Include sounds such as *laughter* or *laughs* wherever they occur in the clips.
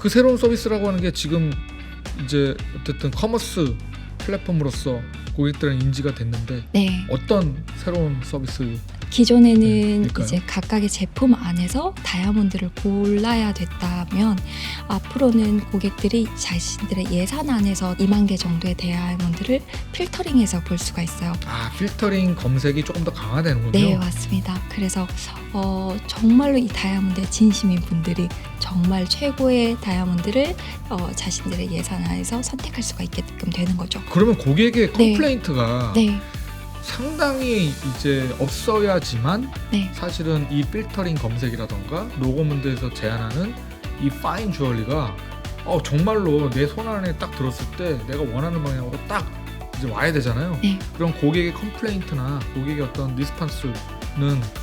그 새로운 서비스라고 하는 게 지금 이제 어쨌든 커머스 플랫폼으로서 고객들은 인지가 됐는데 네. 어떤 새로운 서비스 기존에는 네. 이제 각각의 제품 안에서 다이아몬드를 골라야 됐다면 앞으로는 고객들이 자신들의 예산 안에서 2만 개 정도의 다이아몬드를 필터링해서 볼 수가 있어요. 아 필터링 검색이 조금 더 강화되는군요. 네, 맞습니다. 그래서 어, 정말로 이 다이아몬드에 진심인 분들이 정말 최고의 다이아몬드를 어, 자신들의 예산 안에서 선택할 수가 있게끔 되는 거죠. 그러면 고객의 네. 컴플레인트가 네, 상당히 이제 없어야지만 네, 사실은 이 필터링 검색이라던가 로고문드에서 제안하는 이 파인 주얼리가 어, 정말로 내 손 안에 딱 들었을 때 내가 원하는 방향으로 딱 이제 와야 되잖아요. 네. 그럼 고객의 컴플레인트나 고객의 어떤 리스판스는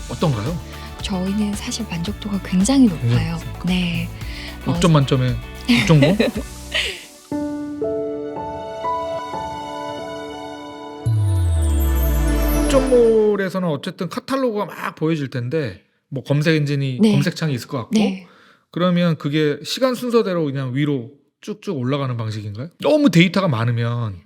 어떤가요? 저희는 사실 만족도가 굉장히 높아요. 네. 어, 6점 만점에 6.5? 점몰에서는 *laughs* 어쨌든 카탈로그가 막 보여질 텐데 뭐 검색 엔진이 네. 검색창이 있을 것 같고 네. 그러면 그게 시간 순서대로 그냥 위로 쭉쭉 올라가는 방식인가요? 너무 데이터가 많으면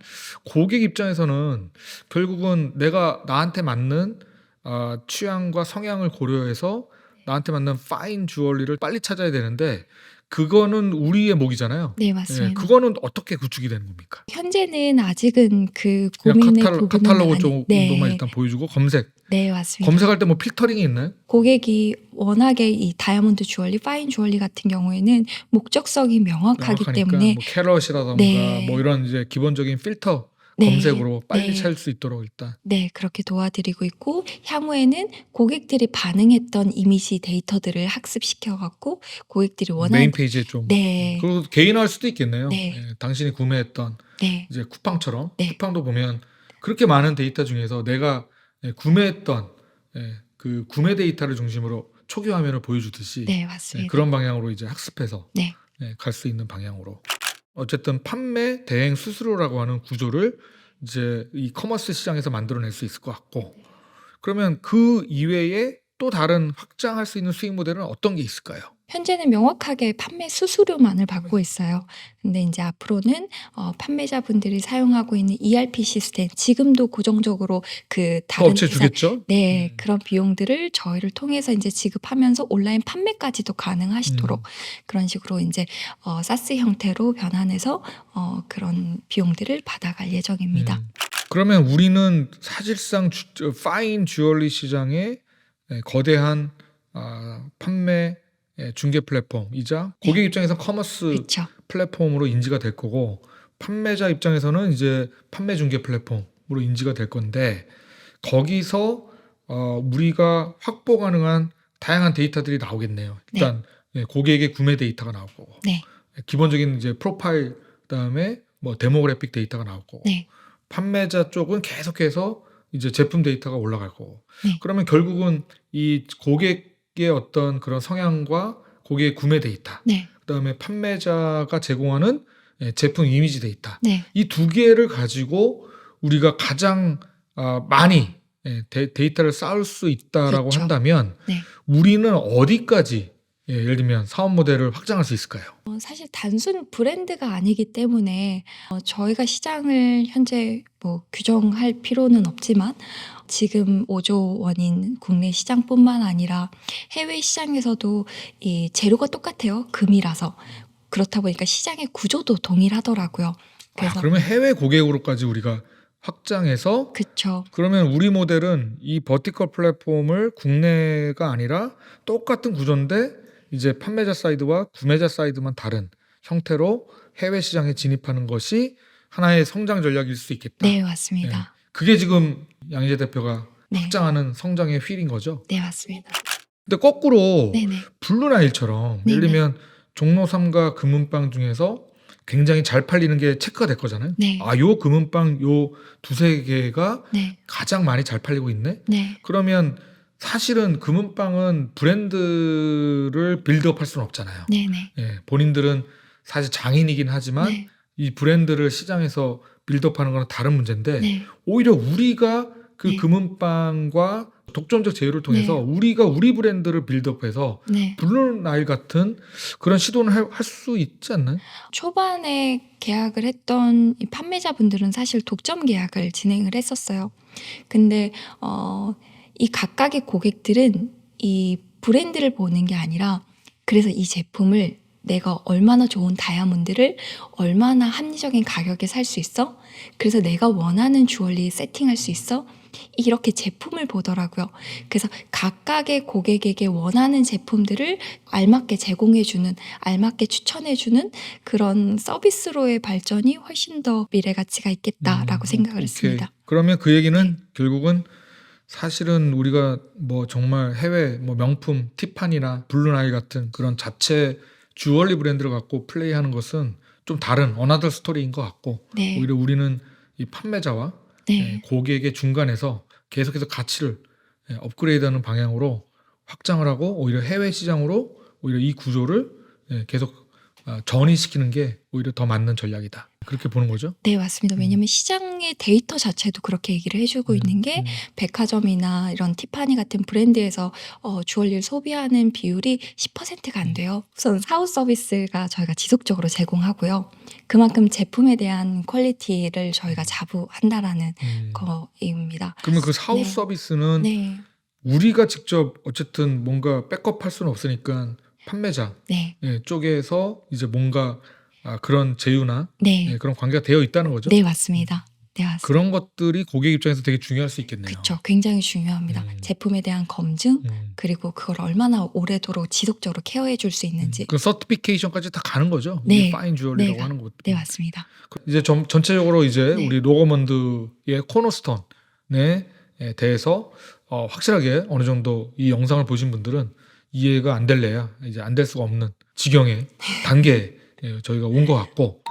고객 입장에서는 결국은 내가 나한테 맞는 아, 취향과 성향을 고려해서 나한테 맞는 파인 주얼리를 빨리 찾아야 되는데 그거는 우리의 목이잖아요. 네, 예, 맞습니다. 그거는 어떻게 구축이 되는 겁니까? 현재는 아직은 그 그냥 고민의 카탈, 부분은 카탈로그 아니- 정도만 네, 일단 보여주고 검색. 네 맞습니다. 검색할 때 뭐 필터링이 있나요? 고객이 워낙에 이 다이아몬드 주얼리, 파인 주얼리 같은 경우에는 목적성이 명확하기 명확하니까 때문에 뭐 캐럿이라던가 네. 뭐 이런 이제 기본적인 필터 네, 검색으로 빨리 네. 찾을 수 있도록 일단 네 그렇게 도와드리고 있고 향후에는 고객들이 반응했던 이미지 데이터들을 학습시켜 갖고 고객들이 원하는 메인 페이지에 좀 네, 그리고 개인화할 수도 있겠네요. 네. 예, 당신이 구매했던 네, 이제 쿠팡처럼 네. 쿠팡도 보면 그렇게 많은 데이터 중에서 내가 예, 구매했던 예, 그 구매 데이터를 중심으로 초기 화면을 보여주듯이 네 예, 맞습니다. 그런 방향으로 이제 학습해서 네. 갈 수 있는 방향으로 어쨌든 판매 대행 수수료라고 하는 구조를 이제 이 커머스 시장에서 만들어낼 수 있을 것 같고 그러면 그 이외에 또 다른 확장할 수 있는 수익 모델은 어떤 게 있을까요? 현재는 명확하게 판매 수수료만을 받고 있어요. 근데 이제 앞으로는 어, 판매자분들이 사용하고 있는 ERP 시스템 지금도 고정적으로 그그 다른 업체 회사 주겠죠? 네, 음. 그런 비용들을 저희를 통해서 이제 지급하면서 온라인 판매까지도 가능하시도록 음. 그런 식으로 이제 어, 사스 형태로 변환해서 어, 그런 비용들을 받아갈 예정입니다. 음. 그러면 우리는 사실상 주, 저, 파인 주얼리 시장의 예, 거대한 아, 판매 예, 중개 플랫폼이자 네. 고객 입장에서 커머스 그렇죠. 플랫폼으로 인지가 될 거고 판매자 입장에서는 이제 판매 중개 플랫폼으로 인지가 될 건데 거기서 어, 우리가 확보 가능한 다양한 데이터들이 나오겠네요. 일단 예, 고객의 구매 데이터가 나올 거고 네. 기본적인 이제 프로파일 그다음에 뭐 데모그래픽 데이터가 나올 거고 네. 판매자 쪽은 계속해서 이제 제품 데이터가 올라갈 거고 네. 그러면 결국은 이 고객 의 어떤 그런 성향과 고객의 구매 데이터 네. 그다음에 판매자가 제공하는 예, 제품 이미지 데이터 네. 이두 개를 가지고 우리가 가장 아, 많이 예, 데, 데이터를 쌓을 수 있다라고 그렇죠. 한다면 네. 우리는 어디까지 예, 예를 들면 사업 모델을 확장할 수 있을까요? 어, 사실 단순 브랜드가 아니기 때문에 어, 저희가 시장을 현재 뭐 규정할 필요는 없지만 지금 5조 원인 국내 시장뿐만 아니라 해외 시장에서도 이 재료가 똑같아요. 금이라서 그렇다 보니까 시장의 구조도 동일하더라고요. 아, 그래서 그러면 해외 고객으로까지 우리가 확장해서 그쵸. 그러면 우리 모델은 이 버티컬 플랫폼을 국내가 아니라 똑같은 구조인데 이제 판매자 사이드와 구매자 사이드만 다른 형태로 해외 시장에 진입하는 것이 하나의 성장 전략일 수 있겠다. 네 맞습니다. 그게 지금 양희재 대표가 네, 확장하는 성장의 휠인 거죠. 네 맞습니다. 근데 거꾸로 네네 블루나일처럼 예를. 들면 종로 3가 금은빵 중에서 굉장히 잘 팔리는 게 체크가 될 거잖아요. 네, 아, 요 금은빵 요 두세 개가 네, 가장 많이 잘 팔리고 있네. 네, 그러면 사실은 금은빵은 브랜드를 빌드업할 수는 없잖아요. 네네, 예, 본인들은 사실 장인이긴 하지만 네, 이 브랜드를 시장에서 빌드업하는 거는 다른 문제인데 네, 오히려 우리가 그 네. 금은빵과 독점적 제휴를 통해서 네. 우리가 우리 브랜드를 빌드업해서 네. 블루 나일 같은 그런 시도는 할 수 있지 않나요? 초반에 계약을 했던 이 판매자분들은 사실 독점 계약을 진행을 했었어요. 근데 어, 이 각각의 고객들은 이 브랜드를 보는 게 아니라 그래서 이 제품을 내가 얼마나 좋은 다이아몬드를 얼마나 합리적인 가격에 살 수 있어? 그래서 내가 원하는 주얼리 세팅할 수 있어? 이렇게 제품을 보더라고요. 그래서 각각의 고객에게 원하는 제품들을 알맞게 제공해주는, 알맞게 추천해주는 그런 서비스로의 발전이 훨씬 더 미래 가치가 있겠다라고 음, 생각을 오케이. 했습니다. 그러면 그 얘기는 결국은 사실은 우리가 뭐 정말 해외 뭐 명품 티파니나 블루나일 같은 그런 자체 주얼리 브랜드를 갖고 플레이하는 것은 좀 다른 어나더 스토리인 것 같고 네, 오히려 우리는 이 판매자와 네, 예, 고객의 중간에서 계속해서 가치를 예, 업그레이드하는 방향으로 확장을 하고 오히려 해외 시장으로 오히려 이 구조를 예, 계속 아, 전이시키는 게 오히려 더 맞는 전략이다. 그렇게 보는 거죠. 네 맞습니다. 왜냐하면 시장의 데이터 자체도 그렇게 얘기를 해주고 있는 게 음, 백화점이나 이런 티파니 같은 브랜드에서 어, 주얼리를 소비하는 비율이 10%가 안 돼요. 우선 사후 서비스가 저희가 지속적으로 제공하고요. 그만큼 제품에 대한 퀄리티를 저희가 자부한다라는 음. 거입니다. 그러면 그 사후 네. 서비스는 네, 우리가 직접 어쨌든 뭔가 백업할 수는 없으니까 판매자 네, 예, 쪽에서 이제 뭔가 아, 그런 제휴나 네, 예, 그런 관계가 되어 있다는 거죠. 네 맞습니다. 네 맞습니다. 그런 것들이 고객 입장에서 되게 중요할 수 있겠네요. 그렇죠. 굉장히 중요합니다. 음. 제품에 대한 검증 음. 그리고 그걸 얼마나 오래도록 지속적으로 케어해 줄 수 있는지. 그 서티피케이션까지 다 가는 거죠. 네. 이 파인 주얼리라고 네, 하는 것. 네 맞습니다. 이제 전, 전체적으로 이제 네. 우리 로거먼드의 코너스톤에 대해서 어, 확실하게 어느 정도 이 영상을 보신 분들은 이해가 안 될래야 이제 안 될 수가 없는 지경의 *laughs* 단계에 예, 저희가 온 것 같고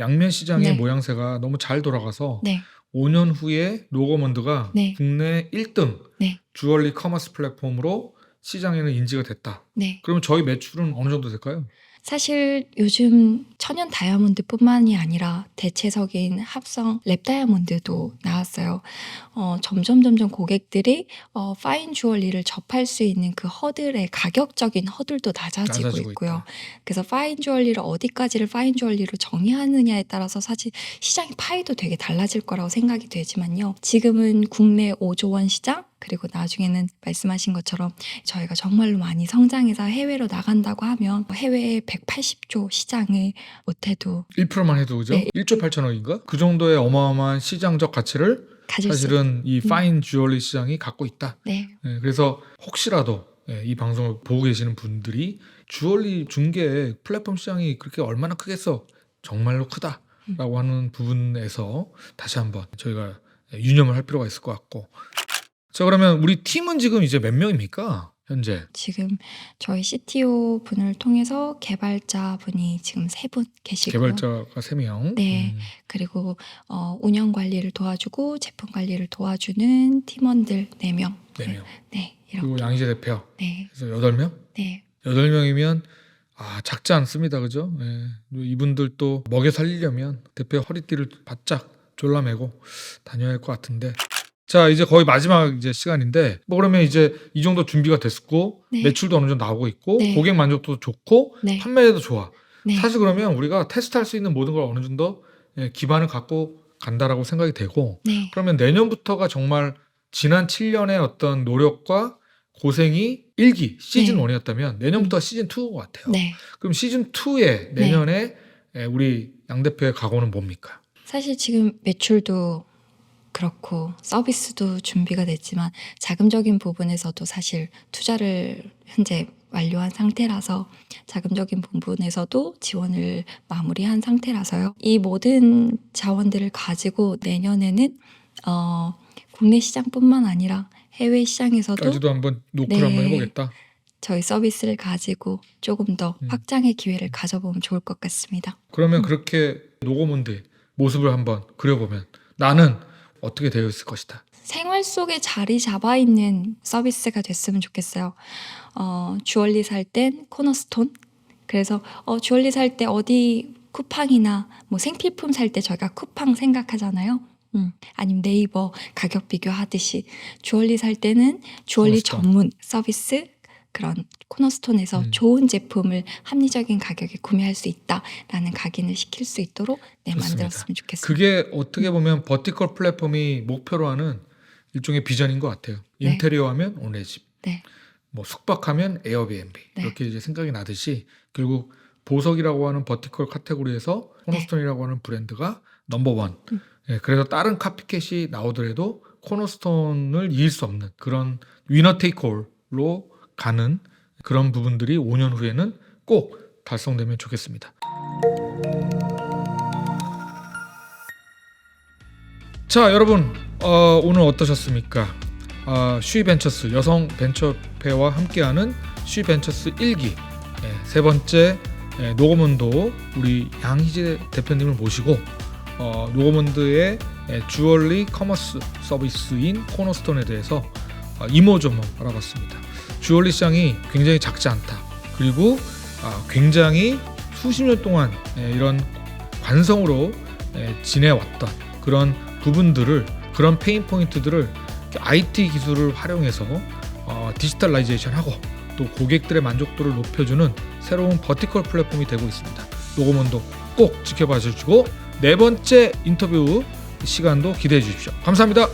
양면 시장의 네. 모양새가 너무 잘 돌아가서 네, 5년 후에 로거먼드가 네. 국내 1등 네. 주얼리 커머스 플랫폼으로 시장에는 인지가 됐다. 네. 그러면 저희 매출은 어느 정도 될까요? 사실 요즘 천연 다이아몬드뿐만이 아니라 대체적인 합성 랩 다이아몬드도 나왔어요. 어, 점점 점점 고객들이 어, 파인 주얼리를 접할 수 있는 그 허들의 가격적인 허들도 낮아지고, 낮아지고 있고요. 있다. 그래서 파인 주얼리를 어디까지를 파인 주얼리로 정의하느냐에 따라서 사실 시장의 파이도 되게 달라질 거라고 생각이 되지만요. 지금은 국내 5조 원 시장 그리고 나중에는 말씀하신 것처럼 저희가 정말로 많이 성장해서 해외로 나간다고 하면 해외의 180조 시장을 못해도 1%만 해도 그죠? 네. 1조 8천억인가? 그 정도의 어마어마한 시장적 가치를 사실은 이 음. 파인 주얼리 시장이 갖고 있다. 네, 예, 그래서 혹시라도 예, 이 방송을 보고 계시는 분들이 주얼리 중개 플랫폼 시장이 그렇게 얼마나 크겠어? 정말로 크다라고 하는 부분에서 다시 한번 저희가 유념을 할 필요가 있을 것 같고. 자 그러면 우리 팀은 지금 이제 몇 명입니까? 현재 지금 저희 CTO 분을 통해서 개발자 분이 지금 세 분 계시고요. 개발자가 3명. 네. 그리고 어, 운영 관리를 도와주고 제품 관리를 도와주는 팀원들 4명. 4명. 네, 이렇게. 그리고 양희재 대표. 네, 그래서 8명? 네, 여덟 명이면 아 작지 않습니다, 그죠? 예. 이분들 또 먹여 살리려면 대표 허리띠를 바짝 졸라매고 다녀야 할 것 같은데. 자 이제 거의 마지막 이제 시간인데 뭐 그러면 이제 이 정도 준비가 됐고 네. 매출도 어느 정도 나오고 있고 네. 고객 만족도도 좋고 네, 판매도 좋아. 네, 사실 그러면 우리가 테스트할 수 있는 모든 걸 어느 정도 예, 기반을 갖고 간다라고 생각이 되고 네, 그러면 내년부터가 정말 지난 7년의 어떤 노력과 고생이 1기 시즌 네. 1이었다면 내년부터 시즌 2인 것 같아요. 네. 그럼 시즌 2에 내년에 에, 우리 양 대표의 각오는 뭡니까? 사실 지금 매출도 그렇고 서비스도 준비가 됐지만 자금적인 부분에서도 사실 투자를 현재 완료한 상태라서 자금적인 부분에서도 지원을 마무리한 상태라서요. 이 모든 자원들을 가지고 내년에는 어, 국내 시장뿐만 아니라 해외 시장에서도 까지도 한번 노크를 네. 한번 해보겠다. 저희 서비스를 가지고 조금 더 음. 확장의 기회를 가져보면 좋을 것 같습니다. 그러면 그렇게 노고문드의 모습을 한번 그려보면 나는 어떻게 되어 있을 것이다. 생활 속에 자리 잡아 있는 서비스가 됐으면 좋겠어요. 어, 주얼리 살 땐 코너스톤. 그래서 어, 주얼리 살 때 어디 쿠팡이나 뭐 생필품 살 때 저희가 쿠팡 생각하잖아요. 음, 아니면 네이버 가격 비교하듯이 주얼리 살 때는 주얼리 코너스톤. 전문 서비스 그런 코너스톤에서 음. 좋은 제품을 합리적인 가격에 구매할 수 있다라는 각인을 시킬 수 있도록 네, 좋습니다. 만들었으면 좋겠습니다. 그게 어떻게 보면 버티컬 플랫폼이 목표로 하는 일종의 비전인 것 같아요. 네. 인테리어 하면 오네 집, 네. 뭐 숙박하면 에어비앤비 네. 이렇게 이제 생각이 나듯이 결국 보석이라고 하는 버티컬 카테고리에서 코너스톤이라고 하는 브랜드가 넘버원. 음. 예, 그래서 다른 카피캣이 나오더라도 코너스톤을 이길 수 없는 그런 위너 테이크홀로 가는 그런 부분들이 5년 후에는 꼭 달성되면 좋겠습니다. 자, 여러분 어, 오늘 어떠셨습니까? 어, 쉬벤처스 여성 벤처회와 함께하는 쉬벤처스 1기 예, 세 번째 예, 노거문도 우리 양희재 대표님을 모시고 어, 노거문드의 예, 주얼리 커머스 서비스인 코너스톤에 대해서 어, 이모저모 알아봤습니다. 주얼리 시장이 굉장히 작지 않다. 그리고 아, 굉장히 수십 년 동안 예, 이런 관성으로 예, 지내왔던 그런 부분들을 그런 페인 포인트들을 IT 기술을 활용해서 어, 디지털라이제이션하고 또 고객들의 만족도를 높여주는 새로운 버티컬 플랫폼이 되고 있습니다. 노고문도 꼭 지켜봐 주시고 네 번째 인터뷰 시간도 기대해 주십시오. 감사합니다.